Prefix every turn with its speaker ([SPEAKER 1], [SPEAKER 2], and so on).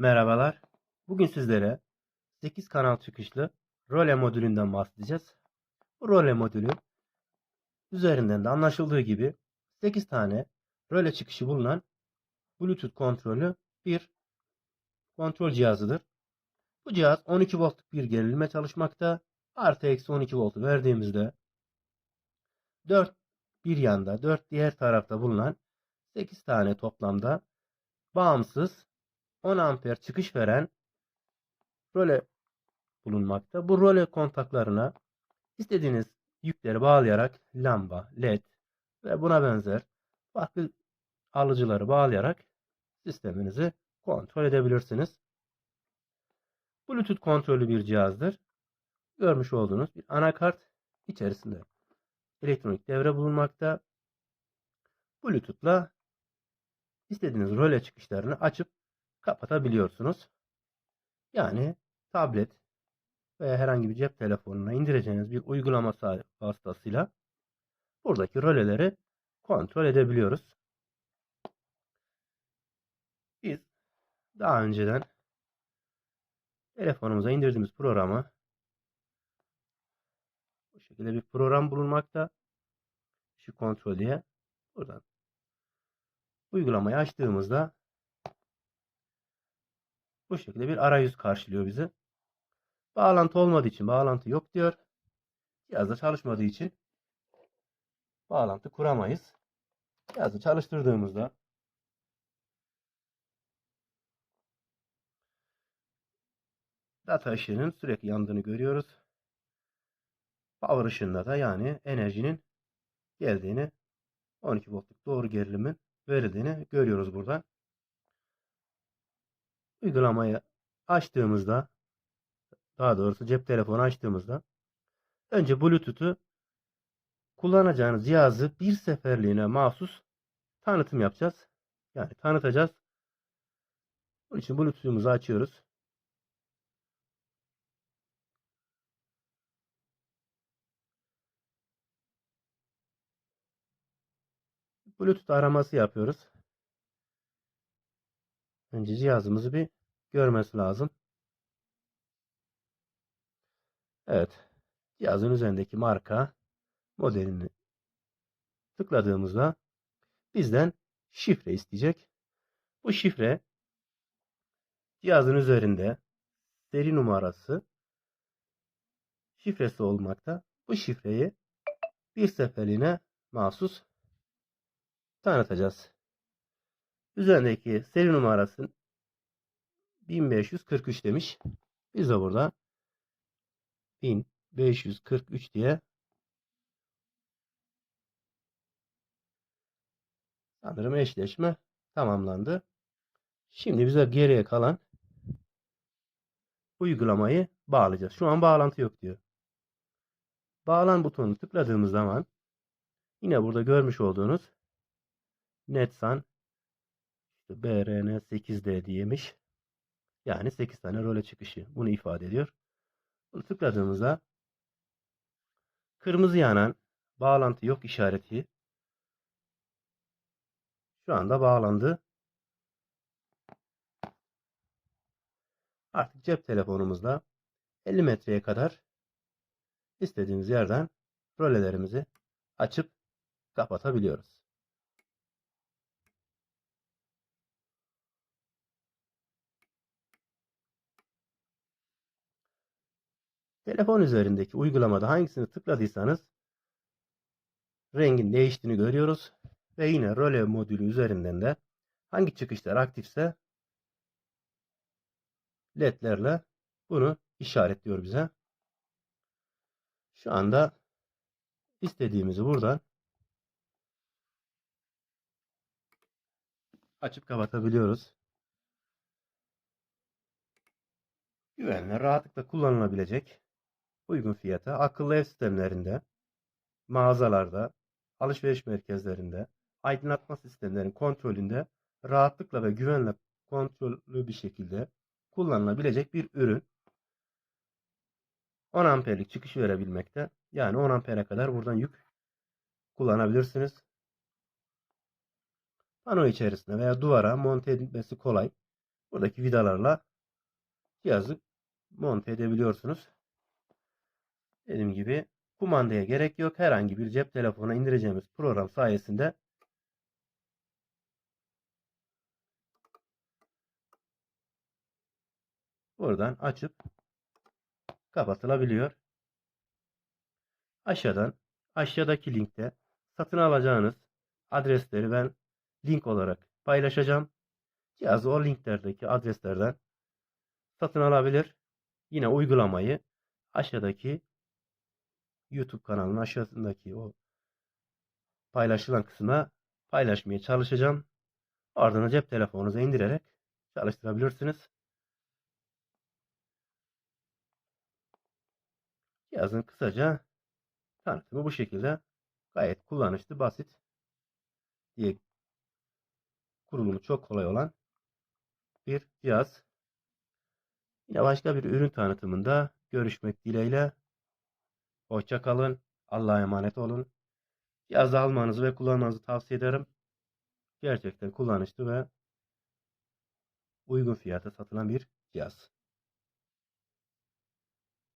[SPEAKER 1] Merhabalar. Bugün sizlere 8 kanal çıkışlı role modülünden bahsedeceğiz. Bu role modülü üzerinden de anlaşıldığı gibi 8 tane role çıkışı bulunan Bluetooth kontrolü bir kontrol cihazıdır. Bu cihaz 12 voltluk bir gerilime çalışmakta. Artı eksi 12 voltu verdiğimizde 4 bir yanda 4 diğer tarafta bulunan 8 tane toplamda bağımsız 10 amper çıkış veren role bulunmakta. Bu role kontaklarına istediğiniz yükleri bağlayarak lamba, led ve buna benzer farklı alıcıları bağlayarak sisteminizi kontrol edebilirsiniz. Bluetooth kontrollü bir cihazdır. Görmüş olduğunuz bir anakart içerisinde elektronik devre bulunmakta. Bluetooth'la istediğiniz role çıkışlarını açıp kapatabiliyorsunuz. Yani tablet veya herhangi bir cep telefonuna indireceğiniz bir uygulama vasıtasıyla buradaki roleleri kontrol edebiliyoruz. Biz daha önceden telefonumuza indirdiğimiz programı bu şekilde bir program bulunmakta. Şu kontrol diye buradan uygulamayı açtığımızda bu şekilde bir arayüz karşılıyor bizi. Bağlantı olmadığı için bağlantı yok diyor. Cihazda çalışmadığı için bağlantı kuramayız. Cihazı çalıştırdığımızda data ışığının sürekli yandığını görüyoruz. Power ışığında da yani enerjinin geldiğini 12 voltluk doğru gerilimin verildiğini görüyoruz burada. Uygulamayı açtığımızda daha doğrusu cep telefonu açtığımızda önce Bluetooth'u kullanacağınız cihazı bir seferliğine mahsus tanıtım yapacağız. Yani tanıtacağız. Bunun için Bluetooth'umuzu açıyoruz. Bluetooth araması yapıyoruz. Önce cihazımızı bir görmesi lazım. Evet. Cihazın üzerindeki marka modelini tıkladığımızda bizden şifre isteyecek. Bu şifre cihazın üzerinde seri numarası şifresi olmakta. Bu şifreyi bir seferliğine mahsus tanıtacağız. Üzerindeki seri numarası 1543 demiş. Biz de burada 1543 diye sanırım eşleşme tamamlandı. Şimdi bize geriye kalan uygulamayı bağlayacağız. Şu an bağlantı yok diyor. Bağlan butonunu tıkladığımız zaman yine burada görmüş olduğunuz Netsan işte BRN8D diyemiş. Yani 8 tane role çıkışı. Bunu ifade ediyor. Bunu tıkladığımızda kırmızı yanan bağlantı yok işareti şu anda bağlandı. Artık cep telefonumuzda 50 metreye kadar istediğimiz yerden rolelerimizi açıp kapatabiliyoruz. Telefon üzerindeki uygulamada hangisini tıkladıysanız rengin değiştiğini görüyoruz. Ve yine role modülü üzerinden de hangi çıkışlar aktifse ledlerle bunu işaretliyor bize. Şu anda istediğimizi buradan açıp kapatabiliyoruz. Güvenle rahatlıkla kullanılabilecek uygun fiyata akıllı ev sistemlerinde, mağazalarda, alışveriş merkezlerinde, aydınlatma sistemlerinin kontrolünde rahatlıkla ve güvenle kontrollü bir şekilde kullanılabilecek bir ürün. 10 amperlik çıkış verebilmekte. Yani 10 ampere kadar buradan yük kullanabilirsiniz. Pano içerisinde veya duvara monte edilmesi kolay. buradaki vidalarla cihazı monte edebiliyorsunuz. Dediğim gibi kumandaya gerek yok. Herhangi bir cep telefona indireceğimiz program sayesinde buradan açıp kapatılabiliyor. Aşağıdan aşağıdaki linkte satın alacağınız adresleri ben link olarak paylaşacağım. Cihazı o linklerdeki adreslerden satın alabilir. Yine uygulamayı aşağıdaki YouTube kanalının aşağısındaki o paylaşılan kısma paylaşmaya çalışacağım. Ardından cep telefonunuza indirerek çalıştırabilirsiniz. Cihazın kısaca tanıtımı bu şekilde. Gayet kullanışlı, basit. Diye kurulumu çok kolay olan bir cihaz. Yine başka bir ürün tanıtımında görüşmek dileğiyle. Hoşça kalın. Allah'a emanet olun. Cihazı almanızı ve kullanmanızı tavsiye ederim. Gerçekten kullanışlı ve uygun fiyata satılan bir cihaz.